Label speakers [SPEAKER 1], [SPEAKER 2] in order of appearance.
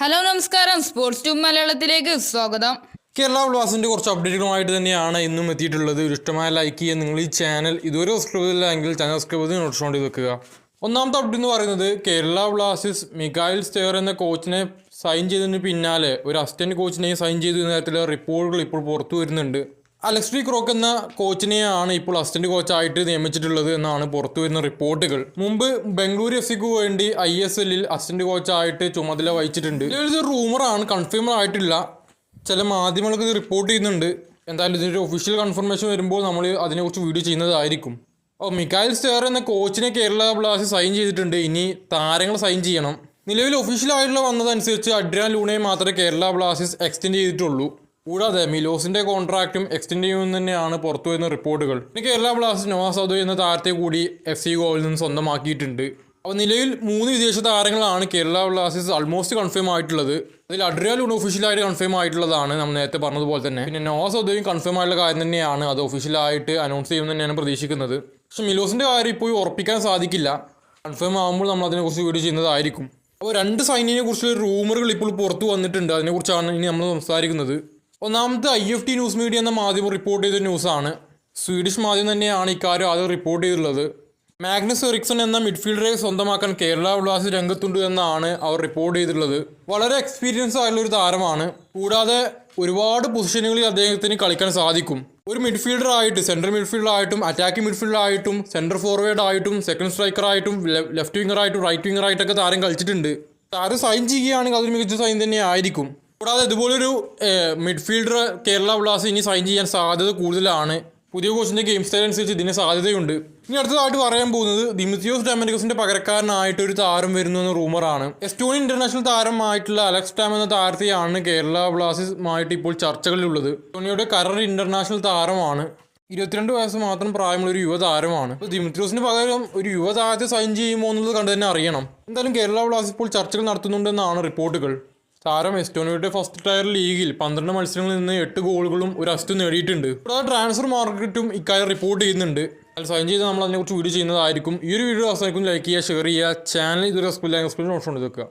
[SPEAKER 1] Hello നമസ്കാരം. Sports to മലയാളത്തിലേക്ക് സ്വാഗതം.
[SPEAKER 2] കേരള ബ്ലാസിന്റെ കുറച്ച് അപ്ഡേറ്റുകളുമായിട്ട് തന്നെയാണ് ഇന്നും എത്തിയിട്ടുള്ളത്. ഇഷ്ടമായ ലൈക്ക് ചെയ്യാൻ നിങ്ങൾ ഈ ചാനൽ ഇതുവരെ സബ്സ്ക്രൈബ് ചെയ്തില്ല എങ്കിൽ ചാനൽ സബ്സ്ക്രൈബ് ചെയ്ത് ചെയ്ത് വെക്കുക. ഒന്നാമത്തെ അപ്ഡേറ്റ് എന്ന് പറയുന്നത് കേരള ബ്ലാസ്റ്റേഴ്സ് മിക്കായിൽ സ്റ്റെയർ എന്ന കോച്ചിനെ സൈൻ ചെയ്തതിന് പിന്നാലെ ഒരു അസിസ്റ്റന്റ് കോച്ചിനെയും സൈൻ ചെയ്തു എന്ന തരത്തിലുള്ള റിപ്പോർട്ടുകൾ ഇപ്പോൾ പുറത്തു വരുന്നുണ്ട്. അലക്സ് ഡി ക്രോക്ക് എന്ന കോച്ചിനെയാണ് ഇപ്പോൾ അസിസ്റ്റന്റ് കോച്ചായിട്ട് നിയമിച്ചിട്ടുള്ളത് എന്നാണ് പുറത്തു വരുന്ന റിപ്പോർട്ടുകൾ. മുമ്പ് ബംഗളൂരു എഫ് സിക്ക് വേണ്ടി ഐ എസ് എല്ലിൽ അസിസ്റ്റന്റ് കോച്ചായിട്ട് ചുമതല വഹിച്ചിട്ടുണ്ട്. ഇതൊരു റൂമറാണ് കൺഫേം ആയിട്ടില്ല. ചില മാധ്യമങ്ങൾക്ക് ഇത് റിപ്പോർട്ട് ചെയ്യുന്നുണ്ട്. എന്തായാലും ഇതിന്റെ ഒഫീഷ്യൽ കൺഫർമേഷൻ വരുമ്പോൾ നമ്മൾ അതിനെക്കുറിച്ച് വീഡിയോ ചെയ്യുന്നതായിരിക്കും. ഓ മിക്കായൽ സ്റ്റേർ എന്ന കോച്ചിനെ കേരള ബ്ലാസ്റ്റേഴ്സ് സൈൻ ചെയ്തിട്ടുണ്ട്. ഇനി താരങ്ങൾ സൈൻ ചെയ്യണം. നിലവിൽ ഒഫീഷ്യലായിട്ടുള്ള വന്നതനുസരിച്ച് അഡ്രിയാൻ ലൂണയെ മാത്രമേ കേരള ബ്ലാസ്റ്റേഴ്സ് എക്സ്റ്റെൻഡ് ചെയ്തിട്ടുള്ളൂ. കൂടാതെ മിലോസിന്റെ കോൺട്രാക്റ്റും എക്സ്റ്റെൻഡ് ചെയ്യുമെന്ന് തന്നെയാണ് പുറത്തു വരുന്ന റിപ്പോർട്ടുകൾ. പിന്നെ കേരള ബ്ലാസ്റ്റേഴ്സ് നോവാ സൗദോ എന്ന താരത്തെ കൂടി എഫ് സി ഗോവിൽ നിന്ന് സ്വന്തമാക്കിയിട്ടുണ്ട്. അപ്പോൾ നിലവിൽ മൂന്ന് വിദേശ താരങ്ങളാണ് കേരള ബ്ലാസ്റ്റേഴ്സ് ആൾമോസ്റ്റ് കൺഫേം ആയിട്ടുള്ളത്. അതിൽ അഡ്രിയാൽ ഒഫീഷ്യലായിട്ട് കൺഫേം ആയിട്ടുള്ളതാണ് നമ്മൾ നേരത്തെ പറഞ്ഞതുപോലെ തന്നെ. പിന്നെ നോവാ സൗദയും കൺഫേം ആയിട്ടുള്ള കാര്യം തന്നെയാണ് അത് ഒഫീഷ്യലായിട്ട് അനൗൺസ് ചെയ്യുമെന്ന് തന്നെയാണ് പ്രതീക്ഷിക്കുന്നത്. പക്ഷേ മിലോസിന്റെ കാര്യം ഇപ്പോൾ ഉറപ്പിക്കാൻ സാധിക്കില്ല. കൺഫേം ആകുമ്പോൾ നമ്മൾ അതിനെക്കുറിച്ച് വീഡിയോ ചെയ്യുന്നതായിരിക്കും. അപ്പോൾ രണ്ട് സൈനിനെ കുറിച്ചുള്ള റൂമറുകൾ ഇപ്പോൾ പുറത്തു വന്നിട്ടുണ്ട്. അതിനെക്കുറിച്ചാണ് ഇനി നമ്മൾ സംസാരിക്കുന്നത്. ഒന്നാമത്തെ I F T news media എന്ന മാധ്യമം റിപ്പോർട്ട് ചെയ്ത ന്യൂസാണ് സ്വീഡിഷ് മാധ്യമം തന്നെയാണ് ഇക്കാര്യം ആദ്യം റിപ്പോർട്ട് ചെയ്തിട്ടുള്ളത്. മാഗ്നസ് എറിക്സൺ എന്ന മിഡ്ഫീൽഡറെ സ്വന്തമാക്കാൻ കേരള ബ്ലാസ്റ്റേഴ്സ് രംഗത്തുണ്ട് എന്നാണ് അവർ റിപ്പോർട്ട് ചെയ്തിട്ടുള്ളത്. വളരെ എക്സ്പീരിയൻസ് ആയിട്ടുള്ള ഒരു താരമാണ്. കൂടാതെ ഒരുപാട് പൊസിഷനുകളിൽ അദ്ദേഹത്തിന് കളിക്കാൻ സാധിക്കും. ഒരു മിഡ്ഫീൽഡർ ആയിട്ട് സെൻട്രൽ മിഡ്ഫീൽഡർ ആയിട്ടും അറ്റാക്കിംഗ് മിഡ്ഫീൽഡർ ആയിട്ടും സെൻട്രൽ ഫോർവേഡ് ആയിട്ടും സെക്കൻഡ് സ്ട്രൈക്കർ ആയിട്ടും ലെഫ്റ്റ് വിംഗർ ആയിട്ടും റൈറ്റ് വിംഗർ ആയിട്ടൊക്കെ താരം കളിച്ചിട്ടുണ്ട്. താരം സൈൻ ചെയ്യുകയാണെങ്കിൽ അതൊരു മികച്ച സൈൻ തന്നെ ആയിരിക്കും കൂടാതെ ഇതുപോലൊരു മിഡ്ഫീൽഡർ കേരള ബ്ലാസ്റ്റ് ഇനി സൈൻ ചെയ്യാൻ സാധ്യത കൂടുതലാണ്. പുതിയ കോച്ചിന്റെ ഗെയിം സ്റ്റൈൽ അനുസരിച്ച് ഇതിന് സാധ്യതയുണ്ട്. ഇനി അടുത്തതായിട്ട് പറയാൻ പോകുന്നത് ദിമിത്യോസ് ഡാമനിക്കസിന്റെ പകരക്കാരനായിട്ട് ഒരു താരം വരുന്നു എന്ന റൂമറാണ് എസ്റ്റോണിയൻ ഇന്റർനാഷണൽ താരമായിട്ടുള്ള അലക്സ് ടാം എന്ന താരത്തെയാണ് കേരള ബ്ലാസ്റ്റേഴ്സുമായിട്ട് ഇപ്പോൾ ചർച്ചകളിലുള്ളത്. എസ്റ്റോണിയയുടെ കരർ ഇന്റർനാഷണൽ താരമാണ്. ഇരുപത്തിരണ്ട് വയസ്സ് മാത്രം പ്രായമുള്ള ഒരു യുവതാരമാണ്. അപ്പോൾ ദിമിത്രോസിന് പകരം ഒരു യുവതാരത്തെ സൈൻ ചെയ്യുമോ എന്നുള്ളത് കണ്ടു തന്നെ അറിയണം. എന്തായാലും കേരള ബ്ലാസ്റ്റേഴ്സ് ഇപ്പോൾ ചർച്ചകൾ നടത്തുന്നുണ്ടെന്നാണ് റിപ്പോർട്ടുകൾ. താരം എസ്റ്റോണിയുടെ ഫസ്റ്റ് ടയർ ലീഗിൽ പന്ത്രണ്ട് മത്സരങ്ങളിൽ നിന്ന് എട്ട് ഗോളുകളും ഒരു അസ്റ്റ് നേടിയിട്ടുണ്ട്. കൂടാതെ ട്രാൻസ്ഫർ മാർക്കറ്റും ഇക്കാര്യം റിപ്പോർട്ട് ചെയ്യുന്നുണ്ട്. അത് സൈൻ ചെയ്ത് നമ്മൾ അതിനെക്കുറിച്ച് വീഡിയോ ചെയ്യുന്നതായിരിക്കും. ഈ ഒരു വീഡിയോ അവസാനിക്കും ലൈക്ക് ചെയ്യുക ഷെയർ ചെയ്യുക. ചാനൽ ഇതൊരു സ്കൂളിൽ സ്കൂളിൽ എടുക്കുക